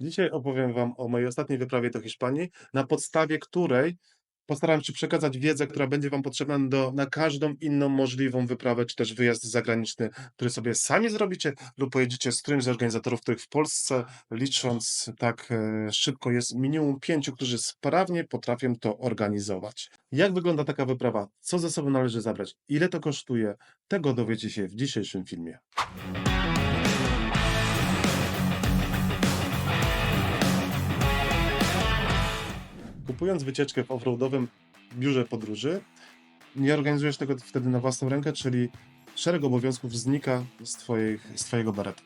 Dzisiaj opowiem Wam o mojej ostatniej wyprawie do Hiszpanii, na podstawie której postaram się przekazać wiedzę, która będzie Wam potrzebna do, na każdą inną możliwą wyprawę, czy też wyjazd zagraniczny, który sobie sami zrobicie lub pojedziecie z którymś z organizatorów, których w Polsce, licząc tak e, szybko, jest minimum pięciu, którzy sprawnie potrafią to organizować. Jak wygląda taka wyprawa? Co ze sobą należy zabrać? Ile to kosztuje? Tego dowiecie się w dzisiejszym filmie. Kupując wycieczkę w offroadowym biurze podróży, nie organizujesz tego wtedy na własną rękę, czyli szereg obowiązków znika z, twojej, z Twojego baretu.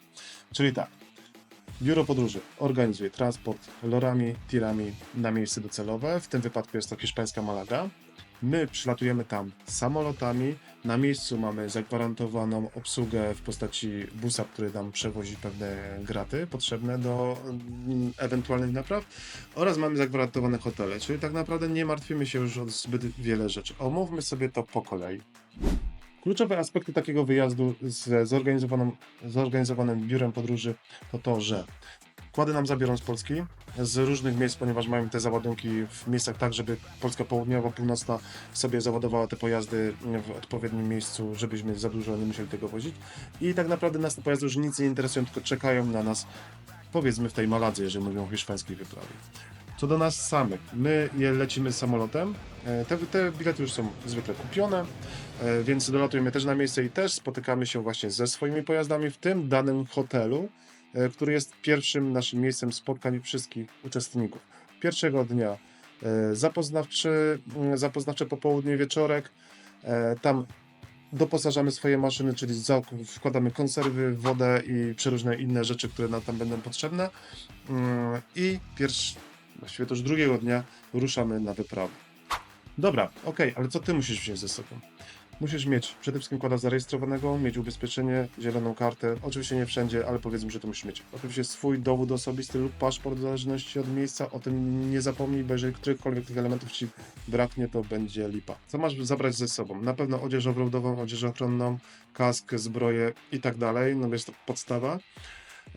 Czyli tak, biuro podróży organizuje transport lorami, tirami na miejsce docelowe, w tym wypadku jest to hiszpańska Malaga. My przylatujemy tam samolotami, na miejscu mamy zagwarantowaną obsługę w postaci busa, który nam przewozi pewne graty potrzebne do mm, ewentualnych napraw oraz mamy zagwarantowane hotele, czyli tak naprawdę nie martwimy się już o zbyt wiele rzeczy. Omówmy sobie to po kolei. Kluczowe aspekty takiego wyjazdu z zorganizowanym biurem podróży to to, że kłady nam zabiorą z Polski, z różnych miejsc, ponieważ mają te załadunki w miejscach tak, żeby Polska południowa, północna sobie załadowała te pojazdy w odpowiednim miejscu, żebyśmy za dużo nie musieli tego wozić. I tak naprawdę nas te pojazdy już nic nie interesują, tylko czekają na nas, powiedzmy w tej Maladze, jeżeli mówią o hiszpańskiej wyprawie. Co do nas samych, my je lecimy samolotem. E, Te, te bilety już są zwykle kupione, e, więc dolatujemy też na miejsce i też spotykamy się właśnie ze swoimi pojazdami w tym danym hotelu, który jest pierwszym naszym miejscem spotkań wszystkich uczestników. Pierwszego dnia e, zapoznawczy, mm, zapoznawcze popołudnie, wieczorek. E, Tam doposażamy swoje maszyny, czyli wkładamy konserwy, wodę i przeróżne inne rzeczy, które nam tam będą potrzebne. Mm, I pierwszy, właściwie to już drugiego dnia ruszamy na wyprawę. Dobra, okej, ale co ty musisz wziąć ze sobą? Musisz mieć przede wszystkim kłada zarejestrowanego, mieć ubezpieczenie, zieloną kartę. Oczywiście nie wszędzie, ale powiedzmy, że to musisz mieć. Oczywiście swój dowód osobisty lub paszport w zależności od miejsca. O tym nie zapomnij, bo jeżeli którychkolwiek tych elementów ci braknie, to będzie lipa. Co masz zabrać ze sobą? Na pewno odzież offroadową, odzież ochronną, kask, zbroję i tak dalej. No jest to podstawa.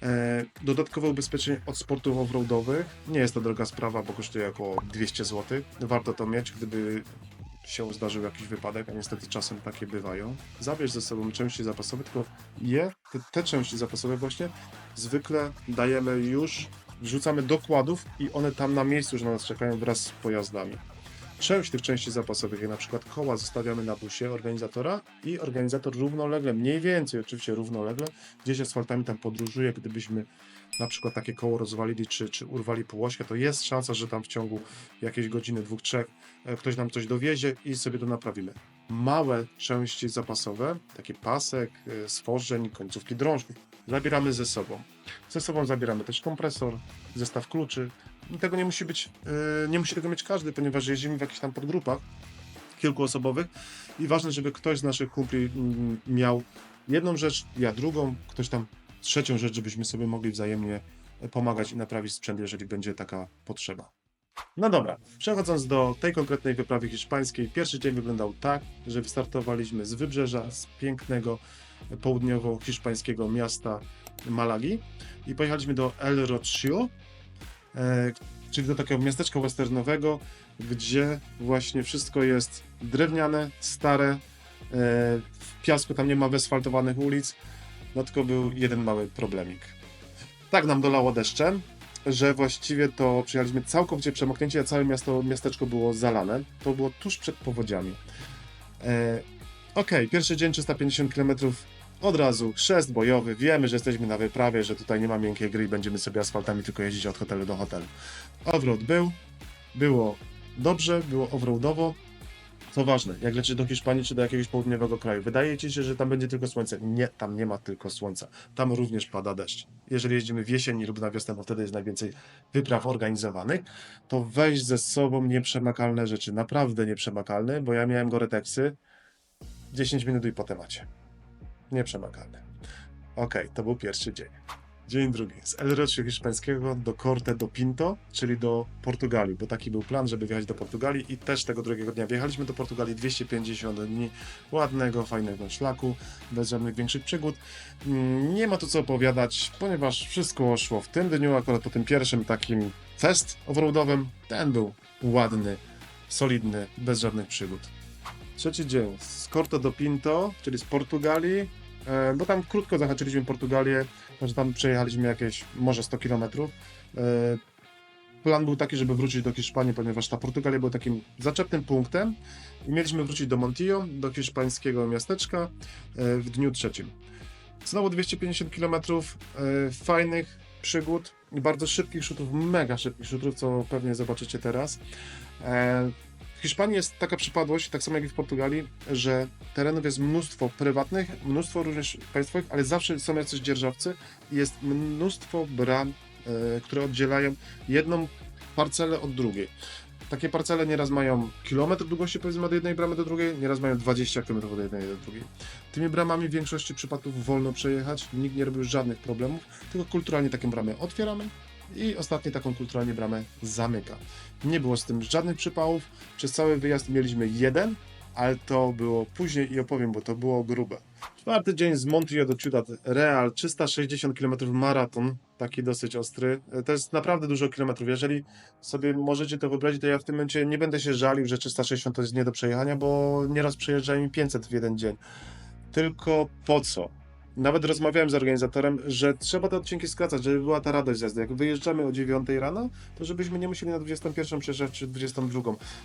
E, Dodatkowe ubezpieczenie od sportów offroadowych. Nie jest to droga sprawa, bo kosztuje około 200 zł. Warto to mieć, gdyby się zdarzył jakiś wypadek, a niestety czasem takie bywają. Zabierz ze sobą części zapasowe, tylko je, te, te części zapasowe właśnie, zwykle dajemy już, wrzucamy do kładów i one tam na miejscu już na nas czekają wraz z pojazdami. Część tych części zapasowych, jak na przykład koła, zostawiamy na busie organizatora i organizator równolegle, mniej więcej oczywiście równolegle, gdzieś asfaltami tam podróżuje, gdybyśmy na przykład takie koło rozwalili czy, czy urwali półośkę, to jest szansa, że tam w ciągu jakiejś godziny, dwóch, trzech e, ktoś nam coś dowiezie i sobie to naprawimy. Małe części zapasowe, taki pasek, e, stworzeń, końcówki drążków, zabieramy ze sobą. Ze sobą zabieramy też kompresor, zestaw kluczy. Tego nie musi być, e, nie musi tego mieć każdy, ponieważ jeździmy w jakichś tam podgrupach kilkuosobowych i ważne, żeby ktoś z naszych kumpli mm, miał jedną rzecz, ja drugą, ktoś tam trzecią rzecz, żebyśmy sobie mogli wzajemnie pomagać i naprawić sprzęt, jeżeli będzie taka potrzeba. No dobra, przechodząc do tej konkretnej wyprawy hiszpańskiej, pierwszy dzień wyglądał tak, że wystartowaliśmy z wybrzeża, z pięknego południowo-hiszpańskiego miasta Malagi i pojechaliśmy do El Rocío, e, czyli do takiego miasteczka westernowego, gdzie właśnie wszystko jest drewniane, stare, e, w piasku tam nie ma wyasfaltowanych ulic, no tylko był jeden mały problemik. Tak nam dolało deszczem, że właściwie to przyjechaliśmy całkowicie przemoknięci, a całe miasto, miasteczko było zalane. To było tuż przed powodziami. E, Okej, pierwszy dzień 350 km od razu chrzest bojowy. Wiemy, że jesteśmy na wyprawie, że tutaj nie ma miękkiej gry i będziemy sobie asfaltami tylko jeździć od hotelu do hotelu. Offroad był, było dobrze, było offroadowo. Co ważne, jak lecisz do Hiszpanii czy do jakiegoś południowego kraju, wydaje ci się, że tam będzie tylko słońce. Nie, tam nie ma tylko słońca. Tam również pada deszcz. Jeżeli jeździmy w jesień lub na wiosnę, bo wtedy jest najwięcej wypraw organizowanych, to weź ze sobą nieprzemakalne rzeczy. Naprawdę nieprzemakalne, bo ja miałem goreteksy 10 minut i po temacie. Nieprzemakalne. Okej, to był pierwszy dzień. Dzień drugi. Z El Rocio hiszpańskiego do Corte do Pinto, czyli do Portugalii, bo taki był plan, żeby wjechać do Portugalii i też tego drugiego dnia wjechaliśmy do Portugalii 250 dni ładnego, fajnego szlaku, bez żadnych większych przygód. Mm, Nie ma tu co opowiadać, ponieważ wszystko szło w tym dniu, akurat po tym pierwszym takim test offroadowym, ten był ładny, solidny, bez żadnych przygód. Trzeci dzień z Corte do Pinto, czyli z Portugalii, bo tam krótko zahaczyliśmy Portugalię, że tam przejechaliśmy jakieś może 100 km. Plan był taki, żeby wrócić do Hiszpanii, ponieważ ta Portugalia była takim zaczepnym punktem i mieliśmy wrócić do Montillo, do hiszpańskiego miasteczka e, w dniu trzecim. Znowu 250 km fajnych przygód bardzo szybkich szutów, mega szybkich szutów, co pewnie zobaczycie teraz. Hiszpanii jest taka przypadłość, tak samo jak i w Portugalii, że terenów jest mnóstwo prywatnych, mnóstwo również państwowych, ale zawsze są jacyś dzierżawcy i jest mnóstwo bram, e, które oddzielają jedną parcelę od drugiej. Takie parcele nieraz mają kilometr długości powiedzmy od jednej bramy do drugiej, nieraz mają 20 km od jednej do drugiej. Tymi bramami w większości przypadków wolno przejechać, nikt nie robił żadnych problemów, tylko kulturalnie taką bramę otwieramy i ostatnie taką kulturalnie bramę zamyka. Nie było z tym żadnych przypałów, przez cały wyjazd mieliśmy jeden, ale to było później i opowiem, bo to było grube. Czwarty dzień z Montreal do Ciudad Real, 360 km maraton, taki dosyć ostry. To jest naprawdę dużo kilometrów. Jeżeli sobie możecie to wyobrazić, to ja w tym momencie nie będę się żalił, że 360 to jest nie do przejechania, bo nieraz przejeżdżają mi 500 w jeden dzień. Tylko po co? Nawet rozmawiałem z organizatorem, że trzeba te odcinki skracać, żeby była ta radość z jazdy. Jak wyjeżdżamy o 9 rano, to żebyśmy nie musieli na 21 przejeżdżać czy 22.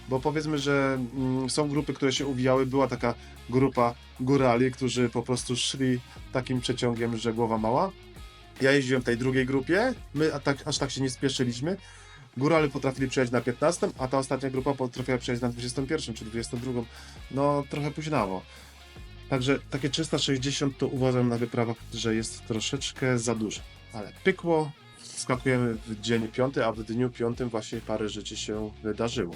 Bo powiedzmy, że mm, są grupy, które się uwijały. Była taka grupa górali, którzy po prostu szli takim przeciągiem, że głowa mała. Ja jeździłem w tej drugiej grupie, my a tak, aż tak się nie spieszyliśmy. Górale potrafili przejechać na 15, a ta ostatnia grupa potrafiła przejechać na 21 czy 22. No, trochę późnawo. Także takie 360 to uważam na wyprawach, że jest troszeczkę za dużo. Ale pykło, skakujemy w dzień piąty, a w dniu piątym właśnie parę rzeczy się wydarzyło.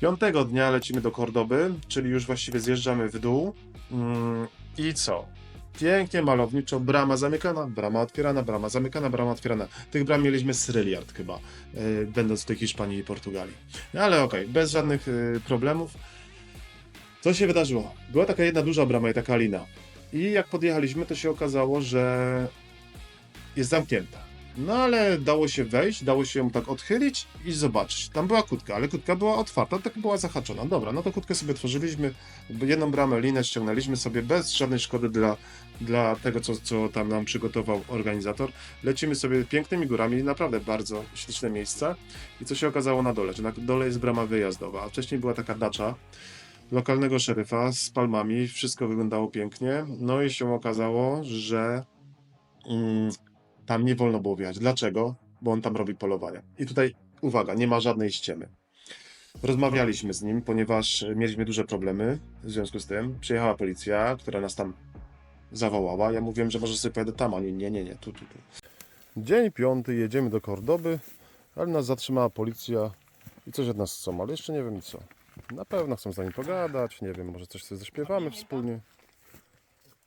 Piątego dnia lecimy do Kordoby, czyli już właściwie zjeżdżamy w dół. Mm, I co? Pięknie, malowniczo, brama zamykana, brama otwierana, brama zamykana, brama otwierana. Tych bram mieliśmy sryliard chyba, yy, będąc w tej Hiszpanii i Portugalii. No ale okej, bez żadnych yy, problemów. Co się wydarzyło? Była taka jedna duża brama i taka lina. I jak podjechaliśmy, to się okazało, że jest zamknięta. No ale dało się wejść, dało się ją tak odchylić i zobaczyć. Tam była kutka, ale kutka była otwarta, tak była zahaczona. Dobra, no to kutkę sobie otworzyliśmy, jedną bramę, linę ściągnęliśmy sobie bez żadnej szkody dla, dla tego, co, co tam nam przygotował organizator. Lecimy sobie pięknymi górami, naprawdę bardzo śliczne miejsca. I co się okazało na dole, że na dole jest brama wyjazdowa, a wcześniej była taka dacza, lokalnego szeryfa z palmami, wszystko wyglądało pięknie. No i się okazało, że mm, tam nie wolno było wjechać. Dlaczego? Bo on tam robi polowania. I tutaj uwaga, nie ma żadnej ściemy. Rozmawialiśmy z nim, ponieważ mieliśmy duże problemy w związku z tym. Przyjechała policja, która nas tam zawołała. Ja mówiłem, że może sobie pojadę tam, a oni nie, nie, nie, tu, tu, tu. Dzień piąty, jedziemy do Kordoby, ale nas zatrzymała policja i coś od nas chcą, ale jeszcze nie wiem co. Na pewno chcą z nami pogadać, nie wiem, może coś sobie zaśpiewamy wspólnie.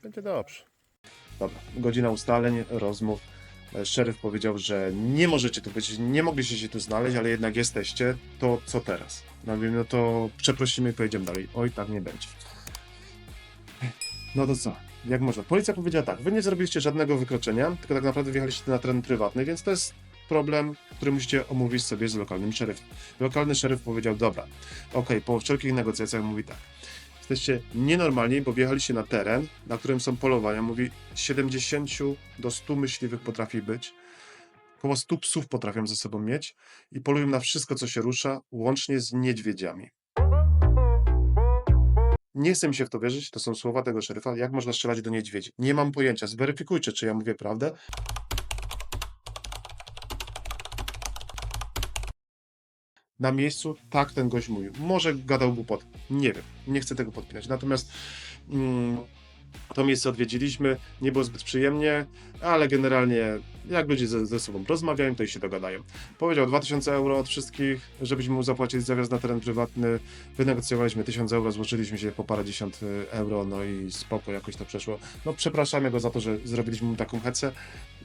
Będzie dobrze. Dobra, godzina ustaleń, rozmów. E, Szeryf powiedział, że nie możecie tu być, nie mogliście się tu znaleźć, ale jednak jesteście, to co teraz? No mówię, no to przeprosimy i pojedziemy dalej. Oj, tak nie będzie. No to co? Jak można? Policja powiedziała tak, wy nie zrobiliście żadnego wykroczenia, tylko tak naprawdę wjechaliście na teren prywatny, więc to jest problem, który musicie omówić sobie z lokalnym szeryfem. Lokalny szeryf powiedział, dobra, okej, po wszelkich negocjacjach mówi tak, jesteście nienormalni, bo wjechaliście na teren, na którym są polowania, mówi 70 do 100 myśliwych potrafi być, około 100 psów potrafią ze sobą mieć i polują na wszystko, co się rusza, łącznie z niedźwiedziami. Nie chcę mi się w to wierzyć, to są słowa tego szeryfa, jak można strzelać do niedźwiedzi. Nie mam pojęcia, zweryfikujcie, czy ja mówię prawdę. Na miejscu tak ten gość mówił. Może gadał głupot. Nie wiem, nie chcę tego podpinać. Natomiast mm, To miejsce odwiedziliśmy, nie było zbyt przyjemnie, ale generalnie jak ludzie ze, ze sobą rozmawiają, to i się dogadają. Powiedział 2000 euro od wszystkich, żebyśmy mu zapłacić za wjazd na teren prywatny. Wynegocjowaliśmy 1000 euro, złożyliśmy się po parędziesiąt y, euro, no i spoko, jakoś to przeszło. No przepraszamy go za to, że zrobiliśmy mu taką hecę.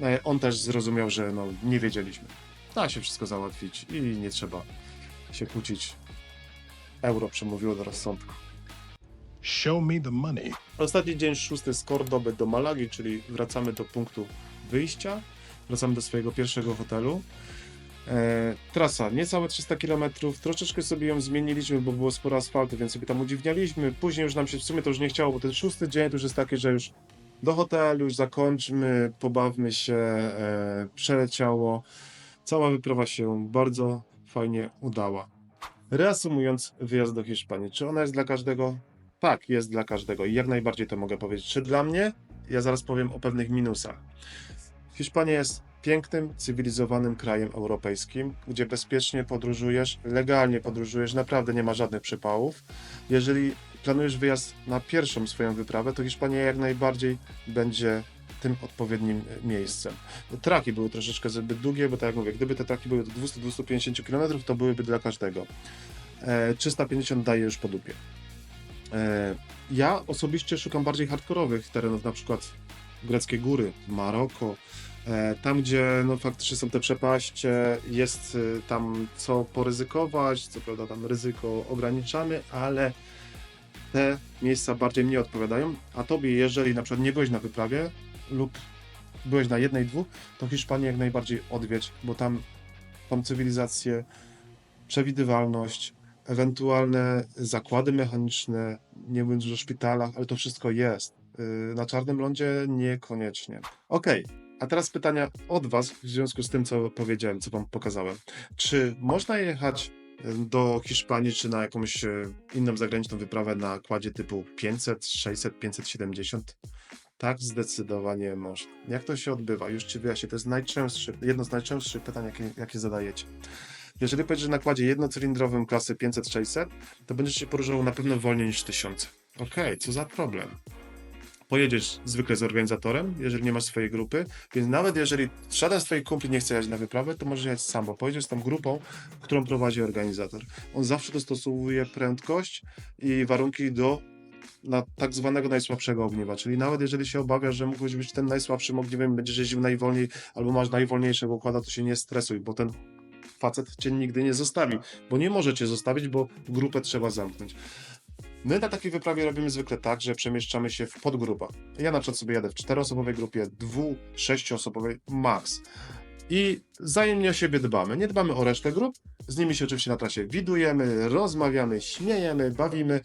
E, On też zrozumiał, że no, nie wiedzieliśmy. Da się wszystko załatwić i nie trzeba się kłócić. Euro przemówiło do rozsądku. Show me the money. Ostatni dzień szósty z Kordoby do Malagi, czyli wracamy do punktu wyjścia. Wracamy do swojego pierwszego hotelu. E, trasa niecałe 300 km, troszeczkę sobie ją zmieniliśmy, bo było sporo asfaltu, więc sobie tam udziwnialiśmy. Później już nam się w sumie to już nie chciało, bo ten szósty dzień to już jest taki, że już do hotelu, już zakończmy, pobawmy się, e, przeleciało. Cała wyprawa się bardzo fajnie udała. Reasumując, wyjazd do Hiszpanii. Czy ona jest dla każdego? Tak, jest dla każdego i jak najbardziej to mogę powiedzieć. Czy dla mnie? Ja zaraz powiem o pewnych minusach. Hiszpania jest pięknym, cywilizowanym krajem europejskim, gdzie bezpiecznie podróżujesz, legalnie podróżujesz, naprawdę nie ma żadnych przypałów. Jeżeli planujesz wyjazd na pierwszą swoją wyprawę, to Hiszpania jak najbardziej będzie tym odpowiednim e, miejscem. Traki były troszeczkę zbyt długie, bo tak jak mówię, gdyby te traki były do 200-250 km, to byłyby dla każdego. E, 350 daje już po dupie. E, Ja osobiście szukam bardziej hardkorowych terenów, na przykład greckie góry, Maroko, e, tam gdzie no, faktycznie są te przepaście, jest tam co poryzykować, co prawda tam ryzyko ograniczamy, ale te miejsca bardziej mnie odpowiadają, a tobie, jeżeli na przykład nie byłeś na wyprawie lub byłeś na jednej, dwóch, to Hiszpanię jak najbardziej odwiedź, bo tam tą cywilizację, przewidywalność, ewentualne zakłady mechaniczne, nie mówiąc już o szpitalach, ale to wszystko jest. Yy, Na czarnym lądzie niekoniecznie. Okej, a teraz pytania od Was w związku z tym, co powiedziałem, co Wam pokazałem. Czy można jechać yy, do Hiszpanii, czy na jakąś yy, inną zagraniczną wyprawę na kładzie typu 500, 600, 570? Tak, zdecydowanie można. Jak to się odbywa? Już Ci wyjaśnię. To jest najczęstsze, jedno z najczęstszych pytań, jakie, jakie zadajecie. Jeżeli pojedziesz na kładzie jednocylindrowym klasy 500-600, to będziesz się poruszał na pewno wolniej niż 1000. Okej, co za problem? Pojedziesz zwykle z organizatorem, jeżeli nie masz swojej grupy, więc nawet jeżeli żaden z twoich kumpli nie chce jechać na wyprawę, to możesz jechać sam, bo pojedziesz z tą grupą, którą prowadzi organizator. On zawsze dostosowuje prędkość i warunki do na tak zwanego najsłabszego ogniwa, czyli nawet jeżeli się obawiasz, że mógłbyś być tym najsłabszym ogniwem, będziesz jeździł najwolniej albo masz najwolniejszego układa, to się nie stresuj, bo ten facet cię nigdy nie zostawi, bo nie może cię zostawić, bo grupę trzeba zamknąć. My na takiej wyprawie robimy zwykle tak, że przemieszczamy się w podgrupach. Ja na przykład sobie jadę w czteroosobowej grupie, dwu, sześcioosobowej max. I wzajemnie o siebie dbamy. Nie dbamy o resztę grup, z nimi się oczywiście na trasie widujemy, rozmawiamy, śmiejemy, bawimy,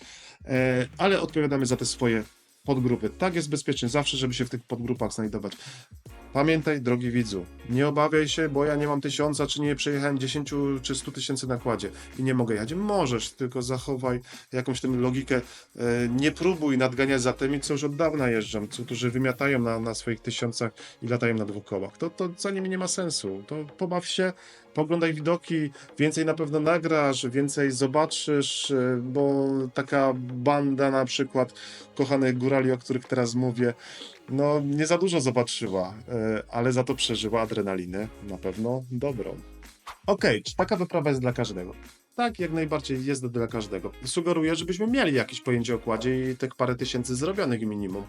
e, ale odpowiadamy za te swoje podgrupy. Tak jest bezpiecznie zawsze, żeby się w tych podgrupach znajdować. Pamiętaj, drogi widzu, nie obawiaj się, bo ja nie mam tysiąca, czy nie przejechałem 10 czy 100 tysięcy na kładzie i nie mogę jechać. Możesz, tylko zachowaj jakąś tę logikę. E, Nie próbuj nadganiać za tymi, co już od dawna jeżdżą, co, którzy wymiatają na, na swoich tysiącach i latają na dwóch kołach. To, to za nimi nie ma sensu. To pobaw się, poglądaj widoki, więcej na pewno nagrasz, więcej zobaczysz, e, bo taka banda na przykład kochanych górali, o których teraz mówię, no nie za dużo zobaczyła, e, ale za to przeżyła adrenalinę na pewno dobrą. Okej, czy taka wyprawa jest dla każdego? Tak, jak najbardziej jest dla każdego. Sugeruję, żebyśmy mieli jakieś pojęcie o kładzie i tych parę tysięcy zrobionych minimum.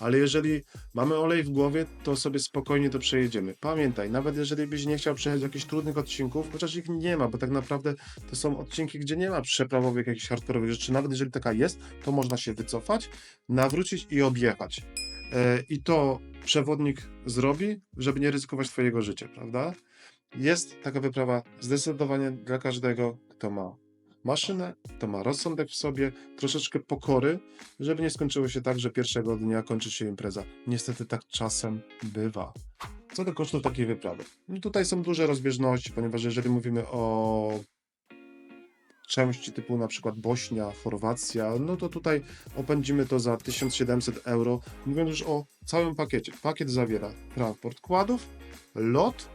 Ale jeżeli mamy olej w głowie, to sobie spokojnie to przejedziemy. Pamiętaj, nawet jeżeli byś nie chciał przejechać jakichś trudnych odcinków, chociaż ich nie ma, bo tak naprawdę to są odcinki, gdzie nie ma przeprawowych, jakichś hardkorowych rzeczy. Nawet jeżeli taka jest, to można się wycofać, nawrócić i objechać. E, I to przewodnik zrobi, żeby nie ryzykować twojego życia, prawda? Jest taka wyprawa zdecydowanie dla każdego, kto ma maszynę, kto ma rozsądek w sobie, troszeczkę pokory, żeby nie skończyło się tak, że pierwszego dnia kończy się impreza. Niestety tak czasem bywa. Co do kosztów takiej wyprawy? No tutaj są duże rozbieżności, ponieważ jeżeli mówimy o części typu na przykład Bośnia, Chorwacja, no to tutaj opędzimy to za 1700 euro, mówiąc już o całym pakiecie. Pakiet zawiera transport kładów, lot,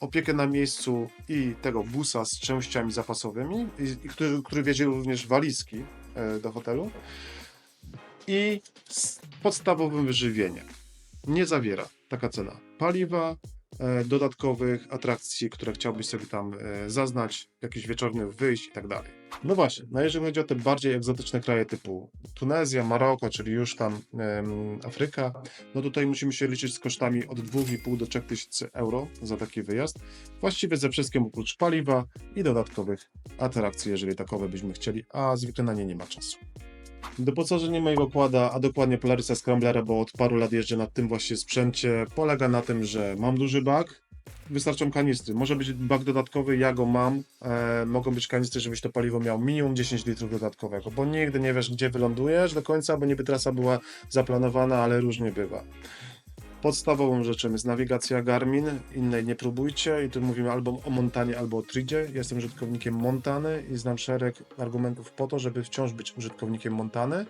opiekę na miejscu i tego busa z częściami zapasowymi, i, i który, który wiezie również walizki e, do hotelu. i z podstawowym wyżywieniem. Nie zawiera taka cena paliwa, dodatkowych atrakcji, które chciałbyś sobie tam e, zaznać, jakichś wieczornych wyjść i tak dalej. No właśnie, no jeżeli chodzi o te bardziej egzotyczne kraje typu Tunezja, Maroko, czyli już tam Afryka, no tutaj musimy się liczyć z kosztami od 2,5 do 3000 euro za taki wyjazd. Właściwie ze wszystkim oprócz paliwa i dodatkowych atrakcji, jeżeli takowe byśmy chcieli, a zwykle na nie nie ma czasu. Doposażenie mojego kłada, a dokładnie Polarysa Scramblera, bo od paru lat jeżdżę na tym właśnie sprzęcie, polega na tym, że mam duży bak, wystarczą kanistry. Może być bak dodatkowy, ja go mam. E, mogą być kanistry, żebyś to paliwo miał minimum 10 litrów dodatkowego, bo nigdy nie wiesz, gdzie wylądujesz do końca, bo niby trasa była zaplanowana, ale różnie bywa. Podstawową rzeczą jest nawigacja Garmin, innej nie próbujcie i tu mówimy albo o Montanie, albo o Tridzie. Jestem użytkownikiem Montany i znam szereg argumentów po to, żeby wciąż być użytkownikiem Montany.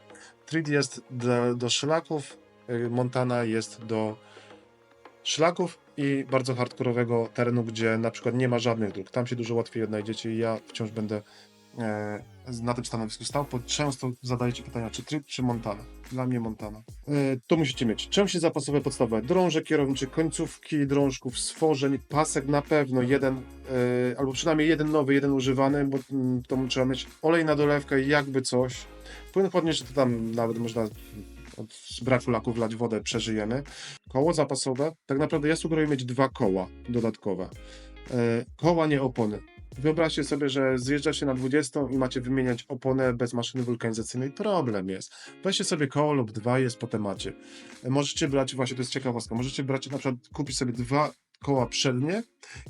Trid jest do, do szlaków, y, Montana jest do szlaków i bardzo hardkorowego terenu, gdzie na przykład nie ma żadnych dróg. Tam się dużo łatwiej odnajdziecie i ja wciąż będę na tym stanowisku stał, bo często zadajecie pytania, czy Trid, czy Montana. Dla mnie Montana. E, to musicie mieć. Części zapasowe podstawowe, drążek kierowniczy, końcówki drążków, stworzeń, pasek na pewno jeden, e, albo przynajmniej jeden nowy, jeden używany, bo mm, to trzeba mieć olej na dolewkę, jakby coś. Płyn chłodniejszy to tam nawet można od braku laków wlać wodę, przeżyjemy. Koło zapasowe, tak naprawdę ja sugeruję mieć dwa koła dodatkowe. E, koła, nie opony. Wyobraźcie sobie, że zjeżdżacie na 20 i macie wymieniać oponę bez maszyny wulkanizacyjnej. Problem jest. Weźcie sobie koło lub dwa, jest po temacie. E, Możecie brać, właśnie to jest ciekawostka, możecie brać na przykład, kupić sobie dwa koła przednie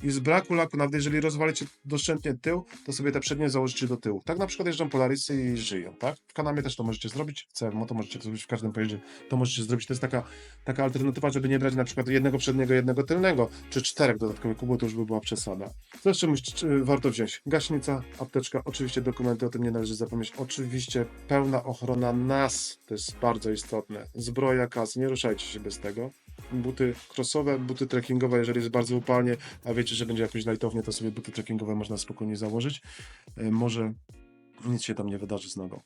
i z braku laku, nawet jeżeli rozwalicie doszczętnie tył, to sobie te przednie założycie do tyłu. Tak na przykład jeżdżą Polarisy i żyją, tak? W Kanamie też to możecie zrobić, w CMO to możecie zrobić, w każdym pojeździe to możecie zrobić. To jest taka, taka alternatywa, żeby nie brać na przykład jednego przedniego, jednego tylnego, czy czterech dodatkowych kubów, to już by była przesada. Co jeszcze czy warto wziąć? Gaśnica, apteczka, oczywiście dokumenty, o tym nie należy zapomnieć. Oczywiście pełna ochrona nas, to jest bardzo istotne. Zbroja, kas, nie ruszajcie się bez tego buty crossowe, buty trekkingowe, jeżeli jest bardzo upalnie, a wiecie, że będzie jakoś lajtownie, to sobie buty trekkingowe można spokojnie założyć. E, Może nic się tam nie wydarzy z nogą.